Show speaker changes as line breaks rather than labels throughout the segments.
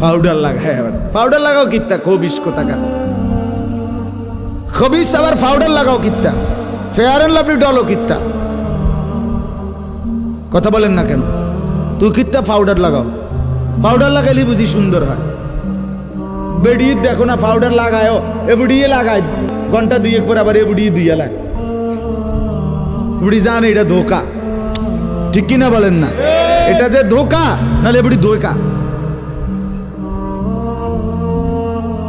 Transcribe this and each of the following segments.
Powder লাগায় আবার। Powder লাগাও কিত্তা খবিস কোথাকার। খবিস আবার পাউডার লাগাও কিত্তা ফেয়ার অ্যান্ড লাভলি ডলও কিত্তা। কথা বলেন না কেন? তুই কিত্তা পাউডার লাগাও। পাউডার লাগাইলে বুঝি সুন্দর হয়। বেডিয়ে দেখো না পাউডার লাগায়ও এ বুড়িয়ে লাগায়। ঘণ্টা দুই এক পর আবার এ বুড়িয়ে দুইয়া লাগ বুড়ি জান এটা ধোকা। ঠিক কিনা বলেন না? এটা যে ধোকা নাহলে বুড়ি ধোকা।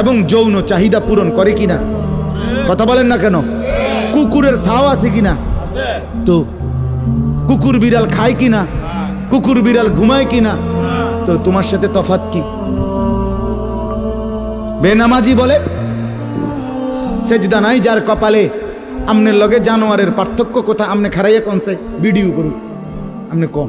এবং যৌন চাহিদা পূরণ করে কিনা? কথা বলেন না কেন? কুকুরের ছাও আছে কিনা? তো কুকুর বিড়াল খায় কিনা? কুকুর বিড়াল ঘুমায় কিনা? তো তোমার সাথে তফাত কি? বেনামাজি বলে, সেজদা নাই যার কপালে আমনের লগে জানোয়ারের পার্থক্য কোথা? আমনে খারাইয়া কনছে ভিডিও করুন আমনে কম।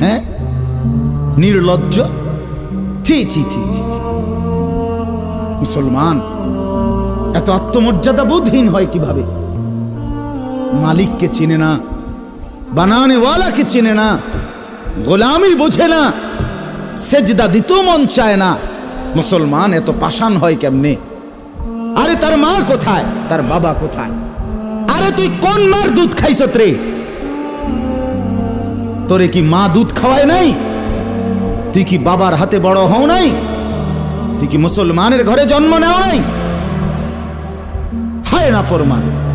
হ্যাঁ? নির্লজ্জ? ছি ছি ছি ছি। মুসলমান, এত আত্মমর্যাদা বোধহীন হয় কীভাবে? মালিককে চিনে না, বানানেওয়ালাকে চিনে না, গোলামি বোঝে না, সেজদা দিতেও মন চায় না। মুসলমান, এত পাষাণ হয় কেমনে? আরে তার মা কোথায়? তার বাবা কোথায়? আরে তুই কোন মার দুধ খাইছ রে তোরে কি মা দুধ খাওয়ায় নাই? তুই কি বাবার হাতে বড় হও নাই? তুই কি মুসলমানের ঘরে জন্ম নেও নাই? হায় না ফরমান।